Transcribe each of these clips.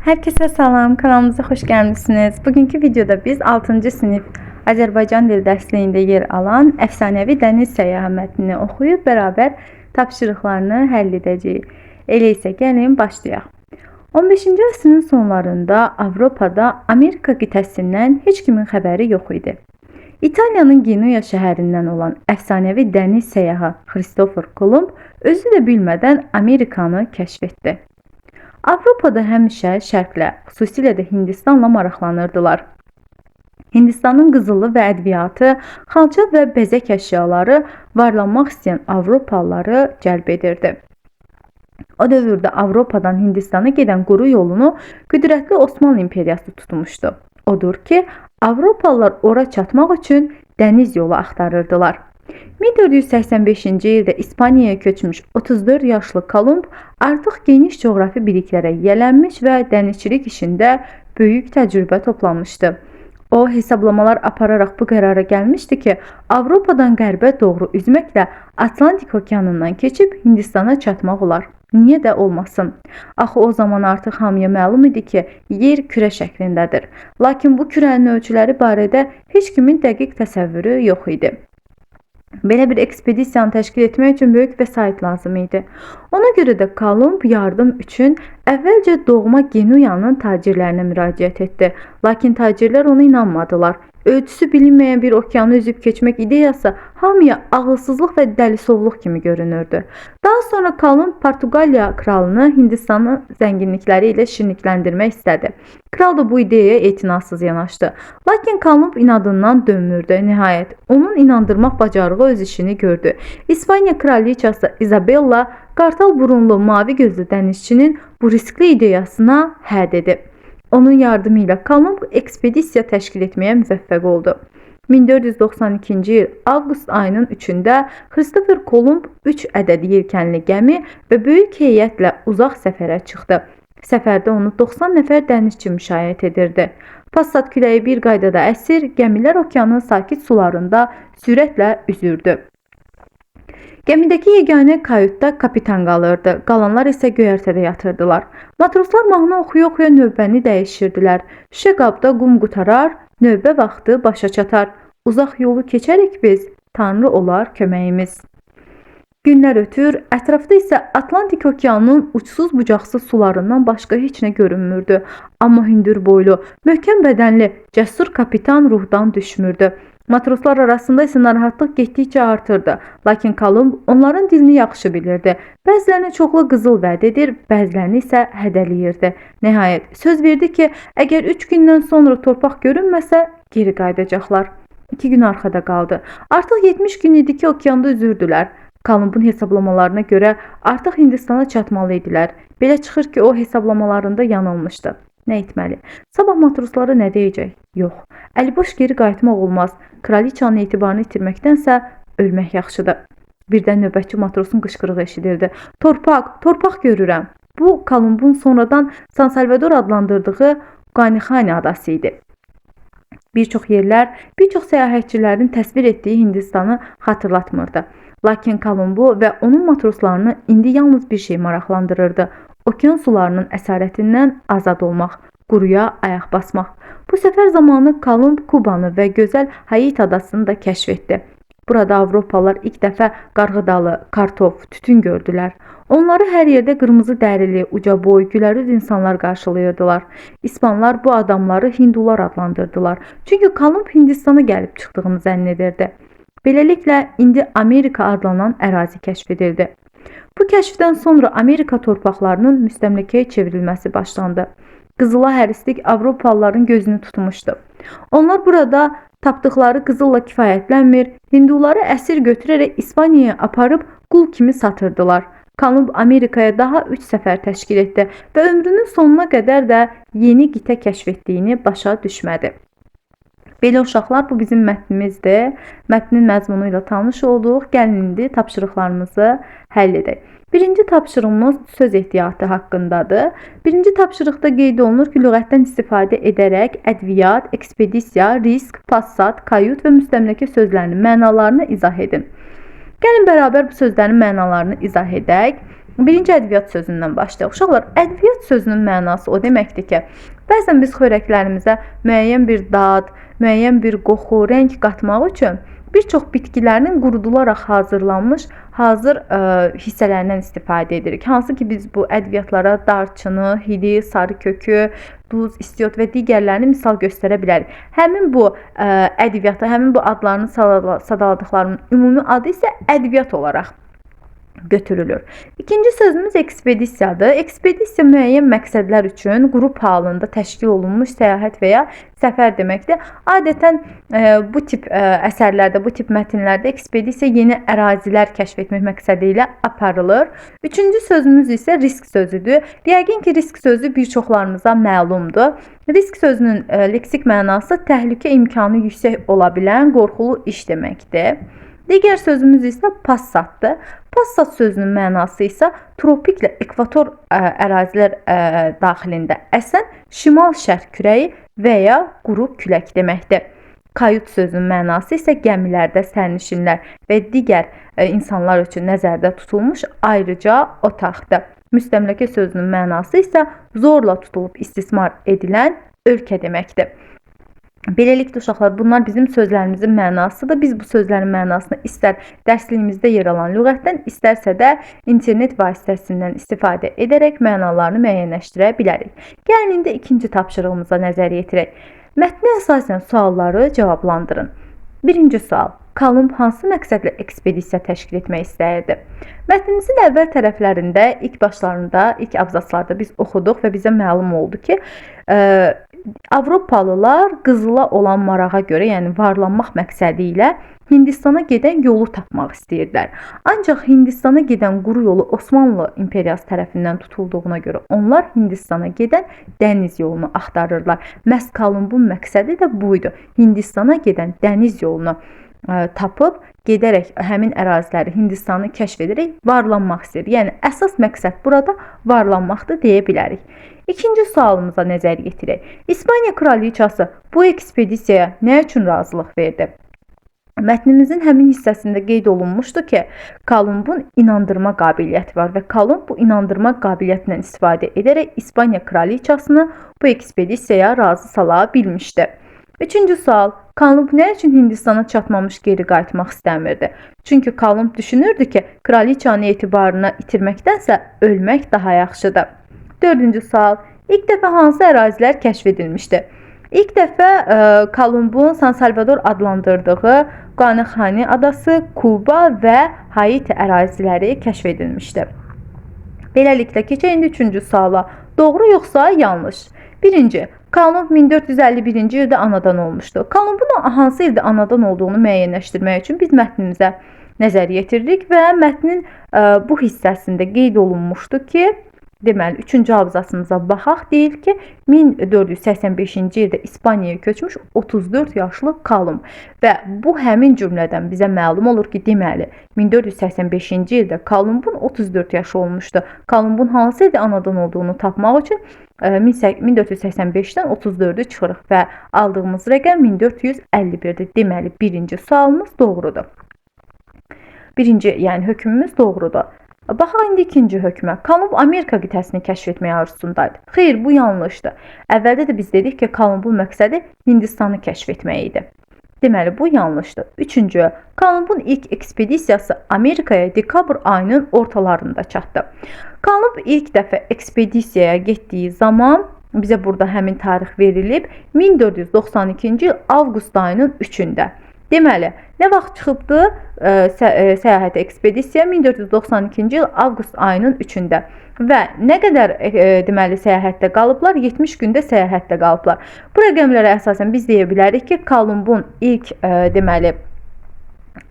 Herkese salam, kanalımıza xoş gəlmisiniz. Bugünkü videoda biz 6-cı sinif Azərbaycan dil dərsliyində yer alan əfsanəvi dəniz səyahətini oxuyub bərabər tapşırıqlarını həll edəcəyik. Elə isə gəlin başlayaq. 15-ci əsrin sonlarında Avropada Amerika qitəsindən heç kimin xəbəri yox idi. İtaliyanın Genuya şəhərindən olan əfsanəvi dəniz səyyahı Kristofer Kolumb özü də bilmədən Amerikanı kəşf etdi. Avropada həmişə şərqlə, xüsusilə də Hindistanla maraqlanırdılar. Hindistanın qızılı və ədviyyatı, xalça və bəzək əşyaları varlanmaq istəyən Avropalıları cəlb edirdi. O dövrdə Avropadan Hindistana gedən quru yolunu qüdrətli Osmanlı imperiyası tutmuşdu. Odur ki, Avropalılar ora çatmaq üçün dəniz yolu axtarırdılar. 1485-ci ildə İspaniyaya köçmüş 34 yaşlı Kolumb artıq geniş coğrafi biliklərə yiyələnmiş və dənizçilik işində böyük təcrübə toplamışdı. O hesablamalar apararaq bu qərara gəlmişdi ki, Avropadan qərbə doğru üzməklə Atlantik okeanından keçib Hindistana çatmaq olar. Niyə də olmasın? Axı o zaman artıq hamıya məlum idi ki, yer kürə şəklindədir. Lakin bu kürənin ölçüləri barədə heç kimin dəqiq təsəvvürü yox idi. Belə bir ekspedisiyanı təşkil etmək üçün böyük vəsait lazım idi. Ona görə də Kolumb yardım üçün əvvəlcə doğma Genuyanın tacirlərinə müraciət etdi. Lakin tacirlər ona inanmadılar. Ölçüsü bilinməyən bir okeanı üzüb keçmək ideyası hamıya ağılsızlıq və dəlisovluq kimi görünürdü. Daha sonra Kolumb Portuqaliya kralını Hindistanın zənginlikləri ilə şirinlikləndirmək istədi. Kral da bu ideyaya etinasız yanaşdı. Lakin Kolumb inadından dönmürdü. Nəhayət onun inandırmaq bacarığı öz işini gördü. İspaniya kraliçası Isabella qartal burunlu, mavi gözlü dənizçinin bu riskli ideyasına hə dedi. Onun yardımı ilə Kolumb ekspedisiya təşkil etməyə müvəffəq oldu. 1492-ci il avqust ayının 3-də Kristofer Kolumb 3 ədəd yelkənli gəmi və böyük heyətlə uzaq səfərə çıxdı. Səfərdə onu 90 nəfər dənizçi müşayiət edirdi. Passat küləyi bir qaydada əsir, gəmilər okeanın sakit sularında sürətlə üzürdü. Gəmidəki yeganə kayutda kapitan qalırdı. Qalanlar isə göyərtədə yatırdılar. Matroslar mahnı oxuya-oxuya növbəni dəyişirdilər. Şüşə qabda qum qutarar, növbə vaxtı başa çatar. Uzaq yolu keçərik biz, Tanrı olar köməyimiz. Günlər ötür, ətrafda isə Atlantik okeanının uçsuz-bucaqsız sularından başqa heç nə görünmürdü. Amma hündür boylu, möhkəm bədənli, cəsur kapitan ruhdan düşmürdü. Matroslar arasında isə narahatlıq getdikcə artırdı. Lakin Kolumb onların dilini yaxşı bilirdi. Bəzilərinə çoxlu qızıl vəd edir, bəzilərini isə hədələyirdi. Nəhayət söz verdi ki, əgər 3 gündən sonra torpaq görünməsə, geri qayıdacaqlar. 2 gün arxada qaldı. Artıq 70 gün idi ki, okeanda üzürdülər. Kolumbun hesablamalarına görə artıq Hindistana çatmalı idilər. Belə çıxır ki, o hesablamalarında yanılmışdı. Nə etməli? Sabah matroslara nə deyəcək? Yox. Əliboş geri qayıtmaq olmaz. Kraliçanın etibarını itirməkdənsə ölmək yaxşıdır. Birdən növbətçi matrosun qışqırığı eşidildi. Torpaq, torpaq görürəm. Bu Kolumbun sonradan San Salvador adlandırdığı Qanixani adası idi. Bir çox yerlər, bir çox səyahətçilərin təsvir etdiyi Hindistanı xatırlatmırdı. Lakin Kolumbu və onun matroslarını indi yalnız bir şey maraqlandırırdı. Okean sularının əsarətindən azad olmaq, quruya ayaq basmaq. Bu səfər zamanı Kolumb Kubanı və gözəl Haiti adasını da kəşf etdi. Burada Avropalılar ilk dəfə qarğıdalı, kartof, tütün gördülər. Onları hər yerdə qırmızı dərili, uca boy, gülərüz insanlar qarşılayırdılar. İspanlar bu adamları hindular adlandırdılar. Çünki Kolumb Hindistana gəlib çıxdığını zənn edirdi. Beləliklə indi Amerika adlanan ərazi kəşf edildi. Bu kəşfdən sonra Amerika torpaqlarının müstəmləkəyə çevrilməsi başlandı. Qızıla hərislik Avropalıların gözünü tutmuşdu. Onlar burada tapdıqları qızılla kifayətlənmir, hinduları əsir götürərək İspaniyaya aparıb qul kimi satırdılar. Kolumb Amerikaya daha 3 səfər təşkil etdi və ömrünün sonuna qədər də yeni qitə kəşf etdiyini başa düşmədi. Belə uşaqlar bu bizim mətnimizdir. Mətnin məzmunu ilə tanış olduq. Gəlin indi tapşırıqlarımızı həll edək. Birinci tapşırığımız söz ehtiyatı haqqındadır. Birinci tapşırıqda qeyd olunur ki, lüğətdən istifadə edərək ədviyyat, ekspedisiya, risk, passat, kayut və müstəmləkə sözlərinin mənalarını izah edin. Gəlin bərabər bu sözlərin mənalarını izah edək. Birinci ədviyyat sözündən başlayaq. Uşaqlar, ədviyyat sözünün mənası o deməkdir ki, bəzən biz xörəklərimizə müəyyən bir dad, müəyyən bir qoxu, rəng qatmaq üçün bir çox bitkilərinin qurudularaq hazırlanmış hazır ə, hissələrindən istifadə edirik. Hansı ki biz bu ədviyyatlara darçını, hidi, sarı kökü, duz, istiot və digərlərini misal göstərə bilərik. Həmin bu ə, ədviyyata, həmin bu adlarını sadaladıqlarımın ümumi adı isə ədviyyat olaraq götürülür. İkinci sözümüz ekspedisiyadır. Ekspedisiya müəyyən məqsədlər üçün qrup halında təşkil olunmuş səyahət və ya səfər deməkdir. Adətən e, bu tip e, əsərlərdə, bu tip mətnlərdə ekspedisiya yeni ərazilər kəşf etmək məqsədi ilə aparılır. Üçüncü sözümüz isə risk sözüdür. Yəqin ki, risk sözü bir çoxlarımıza məlumdur. Risk sözünün e, leksik mənası təhlükə imkanı yüksək ola bilən qorxulu iş deməkdir. Digər sözümüz isə passatdır. Passat sözünün mənası isə tropiklə ekvator ə, ərazilər ə, daxilində əsən şimal-şərq küləyi və ya quru külək deməkdir. Kayut sözünün mənası isə gəmilərdə sərnişinlər və digər ə, insanlar üçün nəzərdə tutulmuş ayrıca otaqdır. Müstəmləkə sözünün mənası isə zorla tutulub istismar edilən ölkə deməkdir. Beləliklə uşaqlar, bunlar bizim sözlərimizin mənasıdır. Biz bu sözlərin mənasını istər dərsliyimizdə yer alan lüğətdən, istərsə də internet vasitəsindən istifadə edərək mənalarını müəyyənləşdirə bilərik. Gəlin indi ikinci tapşırığımıza nəzər yetirək. Mətnə əsasən sualları cavablandırın. Birinci sual: Kolumb hansı məqsədlə ekspedisiya təşkil etmək istəyirdi? Mətnimizin əvvəl tərəflərində, ilk başlarında, ilk abzaslarda biz oxuduq və bizə məlum oldu ki, Avropalılar qızıla olan marağa görə, yəni varlanmaq məqsədi ilə Hindistana gedən yolu tapmaq istəyirdilər. Ancaq Hindistana gedən quru yolu Osmanlı imperiyası tərəfindən tutulduğuna görə onlar Hindistana gedən dəniz yolunu axtarırlar. Məhz Kolumbun məqsədi də bu idi. Hindistana gedən dəniz yolunu tapıb gedərək həmin əraziləri Hindistanı kəşf edərək varlanmaq istəyir. Yəni əsas məqsəd burada varlanmaqdır deyə bilərik. İkinci sualımıza nəzər yetirək. İspaniya kraliçası bu ekspedisiyaya nə üçün razılıq verdi? Mətnimizin həmin hissəsində qeyd olunmuşdu ki, Kolumbun inandırma qabiliyyəti var və Kolumb bu inandırma qabiliyyətindən istifadə edərək İspaniya kraliçasını bu ekspedisiyaya razı sala bilmişdi. Üçüncü sual. Kalumb nə üçün Hindistana çatmamış geri qayıtmaq istəmirdi? Çünki Kalumb düşünürdü ki, kraliçanı etibarını itirməkdənsə ölmək daha yaxşıdır. 4-cü sual: İlk dəfə hansı ərazilər kəşf edilmişdi? İlk dəfə e, ə, Kolumbun San Salvador adlandırdığı Qanixani adası, Kuba və Haiti əraziləri kəşf edilmişdi. Beləliklə keçək indi 3-cü suala. Doğru yoxsa yanlış? 1-ci. Kanun 1451-ci ildə anadan olmuşdu. Kanun bunu hansı ildə anadan olduğunu müəyyənləşdirmək üçün biz mətnimizə nəzər yetirdik və mətnin e, bu hissəsində qeyd olunmuşdu ki, Deməli, 3-cü abzasımıza baxaq. Deyir ki, 1485-ci ildə İspaniyaya köçmüş 34 yaşlı Kolumb və bu həmin cümlədən bizə məlum olur ki, deməli, 1485-ci ildə Kolumbun 34 yaşı olmuşdu. Kolumbun hansı ildə anadan olduğunu tapmaq üçün 1485-dən e, 34-ü çıxırıq və aldığımız rəqəm 1451-dir. Deməli, birinci sualımız doğrudur. Birinci, yəni hökmümüz doğrudur. Baxaq indi ikinci hökmə. Kolumb Amerika qitəsini kəşf etmək arzusundaydı. Xeyr, bu yanlışdır. Əvvəldə də biz dedik ki, Kolumbun məqsədi Hindistanı kəşf etmək idi. Deməli, bu yanlışdır. Üçüncü, Kolumbun ilk ekspedisiyası Amerikaya dekabr ayının ortalarında çatdı. Kolumb ilk dəfə ekspedisiyaya getdiyi zaman bizə burada həmin tarix verilib 1492-ci il avqust ayının 3-ündə. Deməli, nə vaxt çıxıbdı ə, sə ə, səyahət ekspedisiya 1492-ci il avqust ayının 3-ündə və nə qədər ə, deməli səyahətdə qalıblar? 70 gündə səyahətdə qalıblar. Bu rəqəmlərə əsasən biz deyə bilərik ki, Kolumbun ilk ə, deməli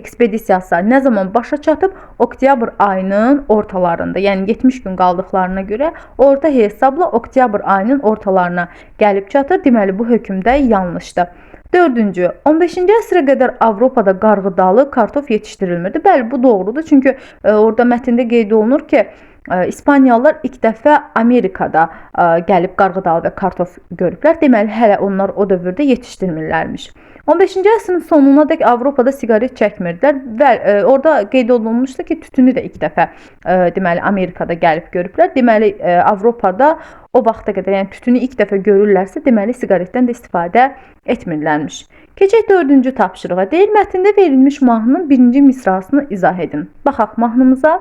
ekspedisiyası nə zaman başa çatıb? Oktyabr ayının ortalarında. Yəni 70 gün qaldıqlarına görə orta hesabla oktyabr ayının ortalarına gəlib çatır. Deməli bu hökm də yanlışdır. Dördüncü, 15-ci əsrə qədər Avropada qarğıdalı kartof yetişdirilmirdi. Bəli, bu doğrudur. Çünki e, orada mətndə qeyd olunur ki, İspaniyalılar ilk dəfə Amerikada gəlib qarğıdalı və kartof görüblər. Deməli, hələ onlar o dövrdə yetişdirmirlərmiş. 15-ci əsrin sonunadək Avropada siqaret çəkmirdilər və ə, orada qeyd olunmuşdu ki, tütünü də ilk dəfə ə, deməli Amerikada gəlib görüblər. Deməli, ə, Avropada o vaxta qədər, yəni tütünü ilk dəfə görürlərsə, deməli siqaretdən də istifadə etmirlərmiş. Keçək 4-cü tapşırığa. Deyir, mətndə verilmiş mahnının birinci misrasını izah edin. Baxaq mahnımıza.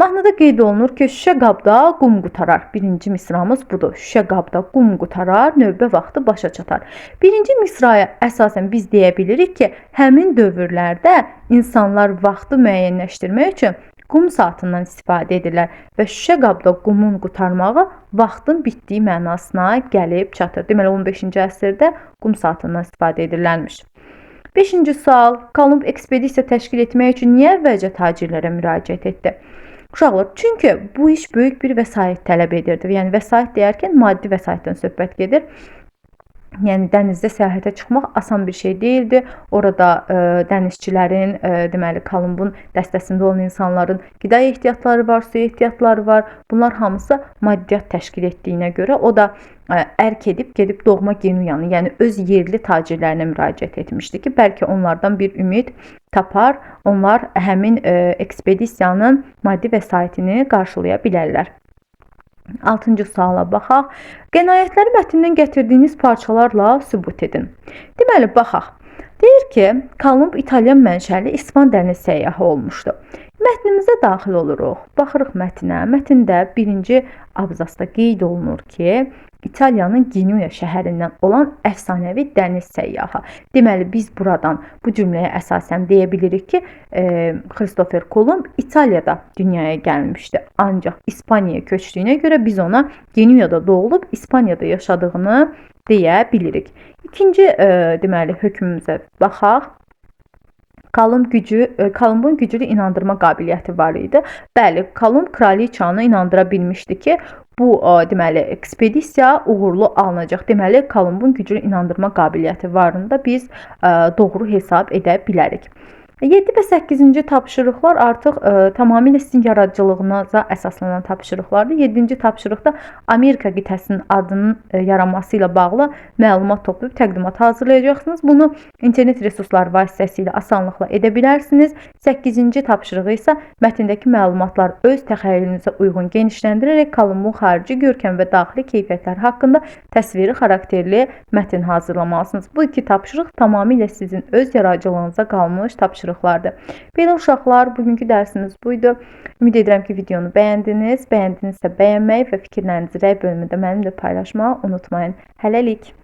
Mahnıda qeyd olunur ki, şüşə qabda qum qutarar. Birinci misramız budur. Şüşə qabda qum qutarar, növbə vaxtı başa çatar. Birinci misraya əsasən biz deyə bilirik ki, həmin dövrlərdə insanlar vaxtı müəyyənləşdirmək üçün qum saatından istifadə edirlər və şüşə qabda qumun qutarmağı vaxtın bitdiyi mənasına gəlib çatır. Deməli 15-ci əsrdə qum saatından istifadə edirlərmiş. 5-ci sual. Kolumb ekspedisiya təşkil etmək üçün niyə əvvəlcə tacirlərə müraciət etdi? Uşaqlar, çünki bu iş böyük bir vəsait tələb edirdi. Yəni vəsait deyərkən maddi vəsaitdən söhbət gedir. Yəni dənizdə səyahətə çıxmaq asan bir şey deyildi. Orada ə, e, dənizçilərin, ə, e, deməli Kolumbun dəstəsində olan insanların qida ehtiyatları var, su ehtiyatları var. Bunlar hamısı maddiyyat təşkil etdiyinə görə o da ə, e, ərk edib gedib doğma Genuyanı, yəni öz yerli tacirlərinə müraciət etmişdi ki, bəlkə onlardan bir ümid tapar, onlar həmin ə, ekspedisiyanın maddi vəsaitini qarşılaya bilərlər. 6-cı suala baxaq. Qənaətləri mətnindən gətirdiyiniz parçalarla sübut edin. Deməli, baxaq. Deyir ki, Kolumb İtalyan mənşəli İspan dəniz səyyahı olmuşdu. Mətnimizə daxil oluruq. Baxırıq mətnə. Mətndə 1-ci abzasda qeyd olunur ki, İtaliyanın Genuya şəhərindən olan əfsanəvi dəniz səyyahı. Deməli biz buradan bu cümləyə əsasən deyə bilirik ki, e, Christopher Kolumb İtaliyada dünyaya gəlmişdi. Ancaq İspaniyaya köçdüyünə görə biz ona Genuyada doğulub İspaniyada yaşadığını deyə bilirik. İkinci e, deməli hökmümüzə baxaq. Kolumb gücü, e, Kolumbun güclü inandırma qabiliyyəti var idi. Bəli, Kolumb kraliçanı inandıra bilmişdi ki, bu deməli ekspedisiya uğurlu alınacaq. Deməli Kolumbun güclü inandırma qabiliyyəti varında biz doğru hesab edə bilərik. 7 və 8-ci tapşırıqlar artıq ə, e, tamamilə sizin yaradıcılığınıza əsaslanan tapşırıqlardır. 7-ci tapşırıqda Amerika qitəsinin adının ə, e, yaranması ilə bağlı məlumat toplayıb təqdimat hazırlayacaqsınız. Bunu internet resursları vasitəsilə asanlıqla edə bilərsiniz. 8-ci tapşırığı isə mətndəki məlumatlar öz təxəyyülünüzə uyğun genişləndirərək Kolumbun xarici görkəm və daxili keyfiyyətləri haqqında təsviri xarakterli mətn hazırlamalısınız. Bu iki tapşırıq tamamilə sizin öz yaradıcılığınıza qalmış tapşırıqlardır tapşırıqlardır. Belə uşaqlar, bugünkü dərsimiz buydu. Ümid edirəm ki, videonu bəyəndiniz. Bəyəndinizsə bəyənməyi və fikirlərinizi rəy bölümündə mənimlə paylaşmağı unutmayın. Hələlik.